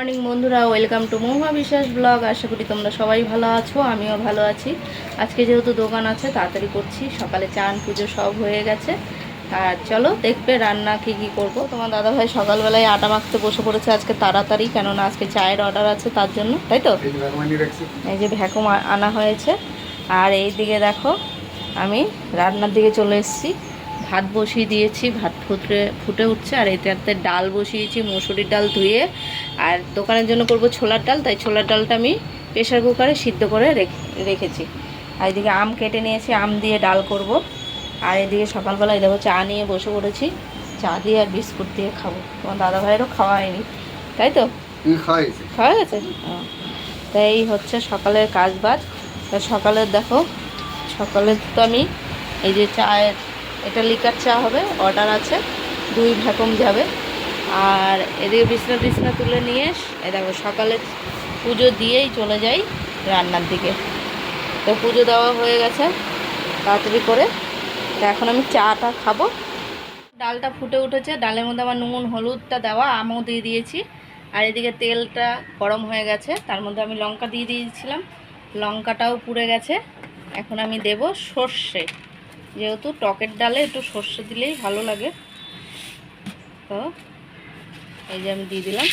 Morning বন্ধুরা welcome to মহুয়া বিশ্বাস blog. আশা করি তোমরা সবাই ভালো আছো আমিও ভালো আছি। আজকে যেহেতু দোকান আছে তাড়াতাড়ি করছি সকালে চান পুজো সব হয়ে গেছে। আর চলো দেখবে রান্না কি কি করব। তোমার দাদাভাই সকালবেলায় আটা মাখতে বসে পড়েছে আজকে তাড়াতাড়ি কেননা আজকে চায়ের অর্ডার আছে তার জন্য তাই তো? এই যে ভ্যাকুম আনা হয়েছে। আর এই দিকে দেখো আমি রান্নার দিকে চলে এসেছি। ভাত বসিয়ে দিয়েছি ভাত ফুটে ফুটে উঠছে আর এটাতে ডাল বসিয়েছি মুসুরির ডাল ধুয়ে। আর দোকানের জন্য করব ছোলার ডাল তাই ছোলার ডালটা আমি প্রেশার কুকারে সিদ্ধ করে রেখ- রেখেছি। আর এদিকে আম কেটে নিয়েছি আম দিয়ে ডাল করব। আর এদিকে সকালবেলায় দেখো চা নিয়ে বসে পড়েছি। চা দিয়ে আর বিস্কুট দিয়ে খাব। তোমার দাদা ভাইয়েরও খাওয়া হয়নি। তাই তো? খাওয়া গেছে। তাই এই হচ্ছে সকালের কাজ বাজ তা সকালের দেখো সকালে তো আমি এই যে চায়ের এটা লিকার চা হবে অর্ডার আছে। দুই ভ্যাকুম যাবে। আর এদিকে বিছনা টিছনা তুলে নিয়ে এ দেখো, সকালে পুজো দিয়েই চলে যাই রান্নার দিকে। তো পুজো দেওয়া হয়ে গেছে তাড়াতাড়ি করে। তো এখন আমি চাটা খাব। ডালটা ফুটে উঠেছে, ডালের মধ্যে আমার নুন, হলুদটা দেওয়া, আমও দিয়ে দিয়েছি। আর এদিকে তেলটা গরম হয়ে গেছে, তার মধ্যে আমি লঙ্কা দিয়ে দিয়েছিলাম। লঙ্কাটাও পুড়ে গেছে। এখন আমি দেব সর্ষে। যেহেতু টকের ডালে একটু সর্ষে দিলেই ভালো লাগে। তো এই যে আমি দিয়ে দিলাম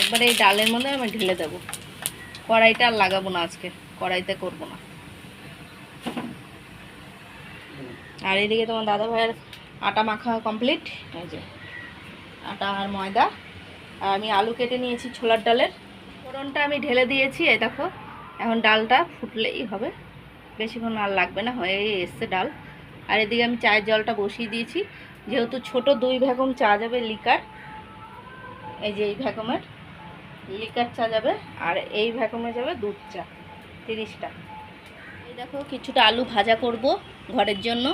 একবার এই ডালের মধ্যে আমি ঢেলে দেবো। কড়াইটা আর লাগাবো না আজকে, কড়াইতে করব না। আর এদিকে তোমার দাদা ভাইয়ের আটা মাখা কমপ্লিট এই যে, আটা আর ময়দা। আর আমি আলু কেটে নিয়েছি ছোলার ডালের। ফোড়নটা আমি ঢেলে দিয়েছি, এই দেখো। এখন ডালটা ফুটলেই হবে। বেশিক্ষণ আর লাগবে না, হয়ে এসছে ডাল। আর এদিকে আমি চায়ের জলটা বসিয়ে দিয়েছি। যেহেতু ছোট দুই ভ্যাকুম চা যাবে লিকার, এই যে এই ভ্যাকুমের লিকার চা যাবে আর এই ভ্যাকুমে যাবে দুধ চা, তিরিশটা। এই দেখো, কিছুটা আলু ভাজা করব ঘরের জন্য।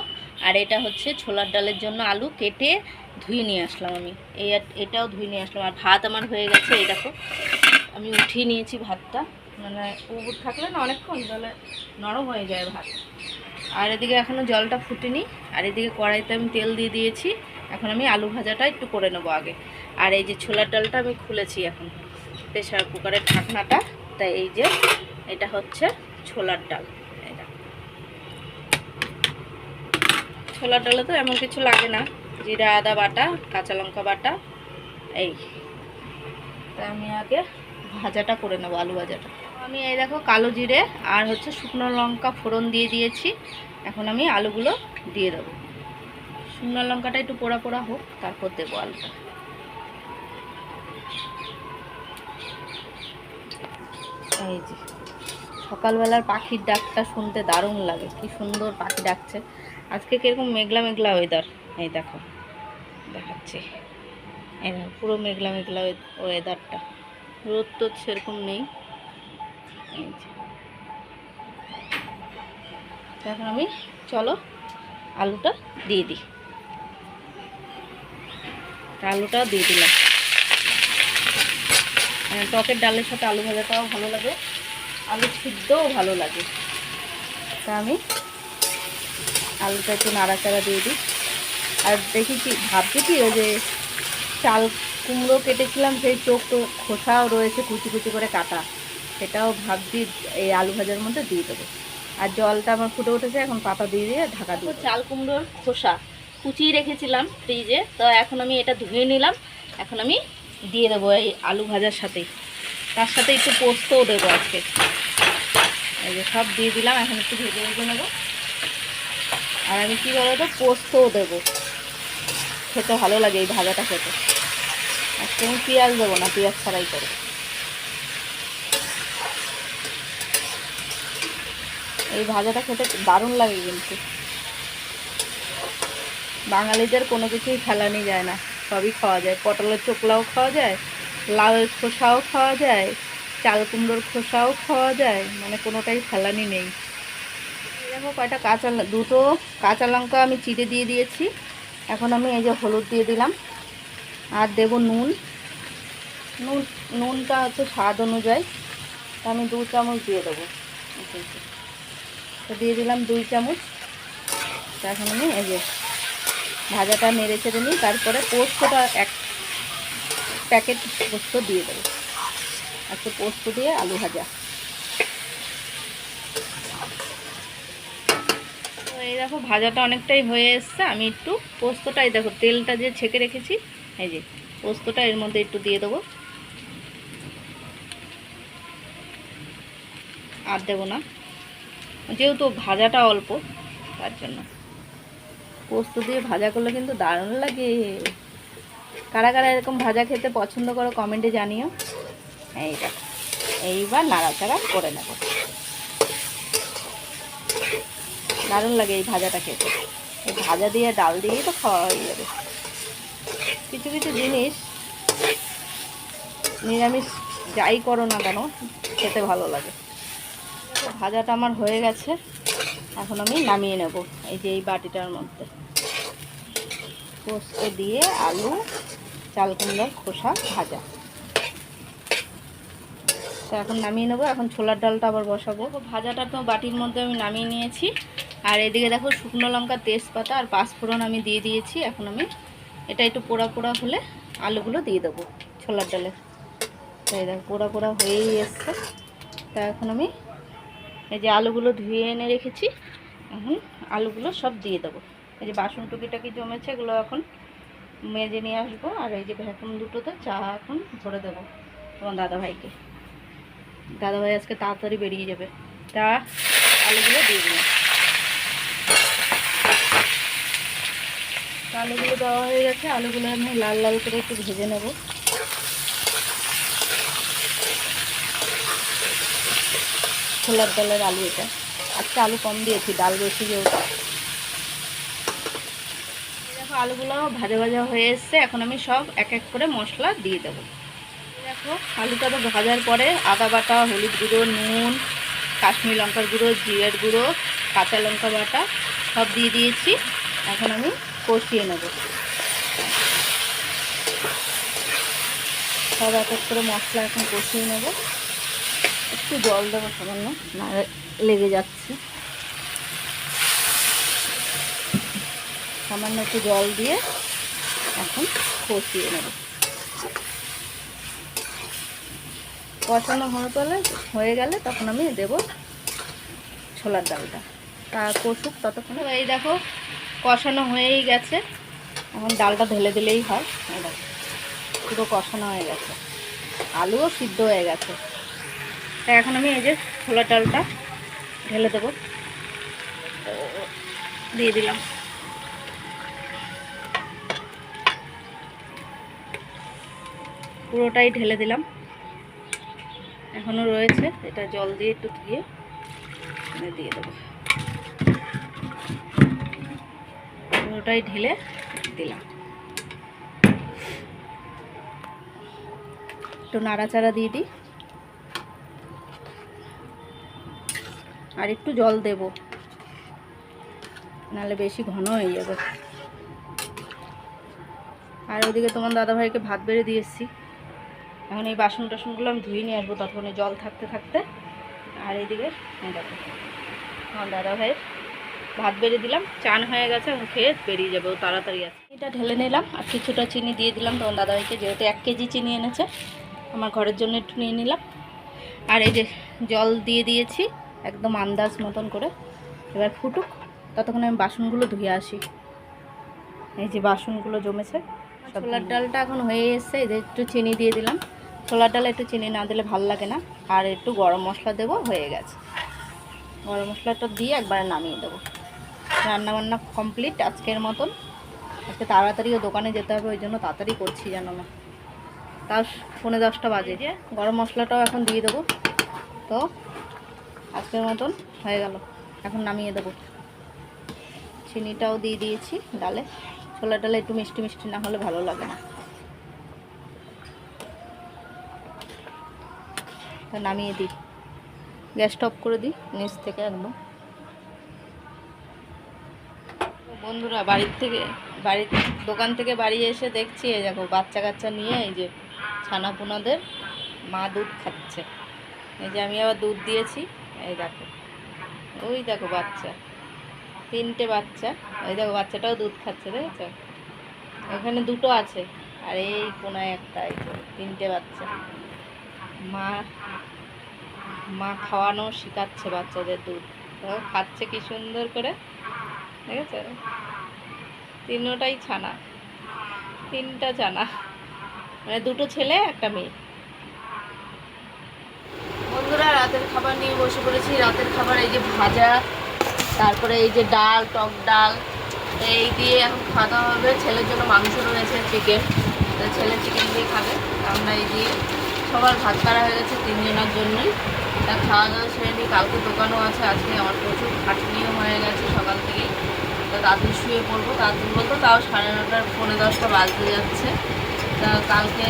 আর এটা হচ্ছে ছোলার ডালের জন্য আলু কেটে ধুয়ে নিয়ে আসলাম আমি। এই এটাও ধুয়ে নিয়ে আসলাম। আর ভাত আমার হয়ে গেছে, এই দেখো। আমি উঠিয়ে নিয়েছি ভাতটা। মানে উবুর থাকলে না অনেকক্ষণ তাহলে নরম হয়ে যায় ভাত। আর এদিকে এখনও জলটা ফুটেনি, আর এদিকে কড়াইতে আমি তেল দিয়ে দিয়েছি। এখন আমি আলু ভাজাটা একটু করে নেব আগে। আর এই যে ছোলার ডালটা আমি খুলেছি এখন প্রেশার কুকারের ঢাকনাটা, তাই এই যে এটা হচ্ছে ছোলার ডাল, এটা। ছোলার ডালে তো এমন কিছু লাগে না, জিরা, আদা বাটা, কাঁচা লঙ্কা বাটা, এই। তাই আমি আগে ভাজাটা করে নেব, আলু ভাজাটা। আমি এই দেখো কালো জিরে আর হচ্ছে শুকনো লঙ্কা ফোড়ন দিয়ে দিয়েছি। এখন আমি আলুগুলো দিয়ে দেবো। শুকনো লঙ্কাটা একটু পোড়া পোড়া হোক, তারপর দেবো আলুটা। এই যে, সকালবেলার পাখির ডাকটা শুনতে দারুণ লাগে। কি সুন্দর পাখি ডাকছে। আজকে কীরকম মেঘলা মেঘলা ওয়েদার এই দেখো, দেখাচ্ছি। এই দেখো, পুরো মেঘলা মেঘলা ওয়েদারটা রোদ তো সেরকম নেই। এখন আমি, চলো, আলুটা দিয়ে দিই। আলুটাও দিয়ে দিলাম। মানে টকের ডালের সাথে আলু ভাজাটাও ভালো লাগে। আলু সিদ্ধও ভালো লাগে। তা আমি আলুটা একটু নাড়াচাড়া দিয়ে দিই। আর দেখি কি, ভাবছি কি, ওই যে চাল কুমড়ো কেটেছিলাম, সেই চোখ তো খোসাও রয়েছে, কুচি কুচি করে কাটা। সেটাও ভাবছি এই আলু ভাজার মধ্যে দিয়ে দেবো। আর জলটা আমার ফুটে উঠেছে, এখন পাতা দিয়ে দিয়ে ঢাকা দিয়ে চাল কুমড়োর খোসা কুচিয়ে রেখেছিলাম ফ্রিজে, তো এখন আমি এটা ধুয়ে নিলাম। এখন আমি দিয়ে দেবো এই আলু ভাজার সাথেই তার সাথে একটু পোস্তও দেবো আজকে। এই যে সব দিয়ে দিলাম, এখন একটু ভেজে ভেজে নেব। আর আমি কী বলতো পোস্তও দেবো। খেতে ভালো লাগে এই ভাজাটা খেতে। আজকে আমি পেঁয়াজ দেবো না, পেঁয়াজ ছাড়াই করে। এই ভাজাটা খেতে দারুণ লাগে কিন্তু। বাঙালিদের কোনো কিছুই ফেলানি যায় না, সবই খাওয়া যায়। পটলের চোকলাও খাওয়া যায় লাউয়ের খোসাও খাওয়া যায়, চাল কুমড়োর খোসাও খাওয়া যায় মানে কোনোটাই ফেলানি নেই। দেখো কয়টা কাঁচা দুটো কাঁচা লঙ্কা আমি চিড়ে দিয়ে দিয়েছি। এখন আমি এই যে হলুদ দিয়ে দিলাম। আর দেব নুন। নুন, নুনটা হচ্ছে স্বাদ অনুযায়ী। আমি দু চামচ দিয়ে দেবো। তো দিয়ে দিলাম দুই চামচ। এখন আমি এই যে ভাজাটা নেড়ে চেড়ে নিই, তারপরে পোস্তটা এক প্যাকেট পোস্ত দিয়ে দেবো। একটু পোস্ত দিয়ে আলু ভাজা। এই দেখো, ভাজাটা অনেকটাই হয়ে এসছে। আমি একটু পোস্তটা, এই দেখো, তেলটা যে ছেঁকে রেখেছি, এই যে পোস্তটা এর মধ্যে একটু দিয়ে দেবো। আর দেবো না। যেহেতু ভাজাটা অল্প, তার জন্য। পোস্ত দিয়ে ভাজা করলে কিন্তু দারুণ লাগে। কারা কারা এরকম ভাজা খেতে পছন্দ করো কমেন্টে জানিও। এইটা এইবার নাড়াচাড়া করে নেব। দারুণ লাগে এই ভাজাটা খেতে। এই ভাজা দিয়ে ডাল দিয়েই তো খাওয়া হয়ে যাবে। কিছু কিছু জিনিস নিরামিষ যাই করো না কেন, খেতে ভালো লাগে। ভাজাটা আমার হয়ে গেছে। এখন আমি নামিয়ে নেব এই যে এই বাটিটার মধ্যে। পোস্ত দিয়ে আলু চাল কুমড়ার খোসা ভাজা। তো এখন নামিয়ে নেব, এখন ছোলার ডালটা আবার বসাবো। ভাজাটা তো বাটির মধ্যে আমি নামিয়ে নিয়েছি। আর এদিকে দেখো শুকনো লঙ্কা, তেজপাতা আর পাঁচফোড়ন আমি দিয়ে দিয়েছি। এখন আমি এটা একটু পোড়া পোড়া হলে আলুগুলো দিয়ে দেবো ছোলার ডালে। তাই দেখো পোড়া পোড়া হয়েই এসছে। তা এখন আমি এই যে আলুগুলো ধুয়ে এনে রেখেছি এখন আলুগুলো সব দিয়ে দেবো। এই যে বাসন টুকিটাকি জমেছে, এগুলো এখন মেজে নিয়ে আসব, আর এই যে ভ্যাকুম দুটোতে চা এখন ভরে দেবো তোমার দাদাভাইকে। দাদাভাই আজকে তাড়াতাড়ি বেরিয়ে যাবে। তা আলুগুলো দিয়ে দিলাম। আলুগুলো দেওয়া হয়ে গেছে, আলুগুলো আমি লাল লাল করে একটু ভেজে নেব। ছোলার ডালের আলু এটা। আজকে আলু কম দিয়েছি, ডাল বেশি যেহেতু দেখো আলুগুলো ভাজা ভাজা হয়ে এসছে। এখন আমি সব এক এক করে মশলা দিয়ে দেবো। দেখো, আলুটা তো ভাজার পরে আদা বাটা, হলুদ গুঁড়ো, নুন, কাশ্মীর লঙ্কার গুঁড়ো, জিরের গুঁড়ো, কাঁচা লঙ্কা বাটা সব দিয়ে দিয়েছি। এখন আমি কষিয়ে নেব। সব এক এক করে মশলা এখন কষিয়ে নেব। একটু জল দেবো সামান্য না লেগে যাচ্ছে। সামান্য একটু জল দিয়ে এখন কষিয়ে নেব। কষানো হয়ে গেলে হয়ে গেলে তখন আমি দেব ছোলার ডালটা। তা কষুক ততক্ষণে। এই দেখো, কষানো হয়েই গেছে। এখন ডালটা ঢেলে দিলেই হয়। পুরো কষানো হয়ে গেছে। আলুও সিদ্ধ হয়ে গেছে। তা এখন আমি এই যে ছোলার ডালটা ঢেলে দেবো। দিয়ে দিলাম। পুরোটাই ঢেলে দিলাম। এখনও রয়েছে, এটা জল দিয়ে একটু ধুয়ে দিয়ে দেবো। পুরোটাই ঢেলে দিলাম। একটু নাড়াচাড়া দিয়ে দিই। আর একটু জল দেব। নাহলে বেশি ঘন হয়ে যাবে। আর ওদিকে তোমার দাদাভাইকে ভাত বেড়ে দিয়ে এসেছি। এখন এই বাসন টাসনগুলো আমি ধুয়ে নিয়ে আসব, ততক্ষণে জল থাকতে থাকতে। আর এইদিকে, এই দেখো আমার দাদা ভাইয়ের ভাত বেড়ে দিলাম, চান হয়ে গেছে, এখন খেয়ে বেরিয়ে যাবে, ও তাড়াতাড়ি আছে। এটা ঢেলে নিলাম, আর কিছুটা চিনি দিয়ে দিলাম তখন দাদাভাইকে যেহেতু এক কেজি চিনি এনেছে, আমার ঘরের জন্য একটু নিয়ে নিলাম। আর এই যে জল দিয়ে দিয়েছি একদম আন্দাজ মতন করে। এবার ফুটুক ততক্ষণ আমি বাসনগুলো ধুয়ে আসি। এই যে বাসনগুলো জমেছে ছোলার ডালটা এখন হয়ে এসছে এদের একটু চিনি দিয়ে দিলাম। ছোলার ডালে একটু চিনি না দিলে ভালো লাগে না। আর একটু গরম মশলা দেবো হয়ে গেছে। গরম মশলাটা দিয়ে একবারে নামিয়ে দেবো। রান্না বান্না কমপ্লিট আজকের মতন। আজকে তাড়াতাড়িও দোকানে যেতে হবে ওই জন্য তাড়াতাড়ি করছি জানো না। তাও পৌনে দশটা বাজে। যে গরম মশলাটাও এখন দিয়ে দেবো। তো আজকের মতন হয়ে গেল। এখন নামিয়ে দেবো। চিনিটাও দিয়ে দিয়েছি ডালে। ছোলা ডালে একটু মিষ্টি মিষ্টি না হলে ভালো লাগে না। নামিয়ে দিই। গ্যাসটা অফ করে দিই নিচ থেকে একদম। বন্ধুরা, বাড়ির থেকে বাড়ির দোকান থেকে বাড়ি এসে দেখছি, এই দেখো, বাচ্চা কাচ্চা নিয়ে এই যে ছানা পোনাদের মা দুধ খাচ্ছে। এই যে আমি আবার দুধ দিয়েছি। এই দেখো। ওই দেখো বাচ্চা। তিনটে বাচ্চা। ওই দেখো, বাচ্চাটাও দুধ খাচ্ছে, দেখেছ? এখানে দুটো আছে। আর এই কোনায় একটা, এই তিনটে বাচ্চা। মা মা খাওয়ানো শেখাচ্ছে বাচ্চাদের দুধ। খাচ্ছে কি সুন্দর করে। দেখেছ? তিনোটাই ছানা। তিনটা ছানা। মানে দুটো ছেলে, একটা মেয়ে বন্ধুরা রাতের খাবার নিয়ে বসে পড়েছি। রাতের খাবার এই যে ভাজা, তারপরে এই যে ডাল, টক ডাল, এই দিয়ে এখন খাওয়া দাওয়া হবে। ছেলের জন্য মাংস রয়েছে চিকেন ছেলে চিকেন দিয়ে খাবে। আমরা এই দিয়ে সবার ভাত করা হয়ে গেছে তিনজনের জন্যই। তা খাওয়া দাওয়া সেরে নিই। কালকে দোকানও আছে, আজকে আমার প্রচুর খাটনিও হয়ে গেছে সকাল থেকেই। তো তাড়াতাড়ি শুয়ে পড়ব। তাড়াতাড়ি বলতো তাও সাড়ে নটার পৌনে দশটা বাজতে যাচ্ছে। তা কালকে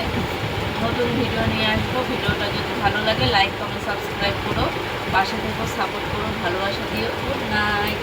নতুন ভিডিও নিয়ে আসব। ভিডিওটা যদি ভালো লাগে লাইক কমেন্ট সাবস্ক্রাইব করো। বাসা থেকে সাপোর্ট করো, ভালোবাসা দিও। Good night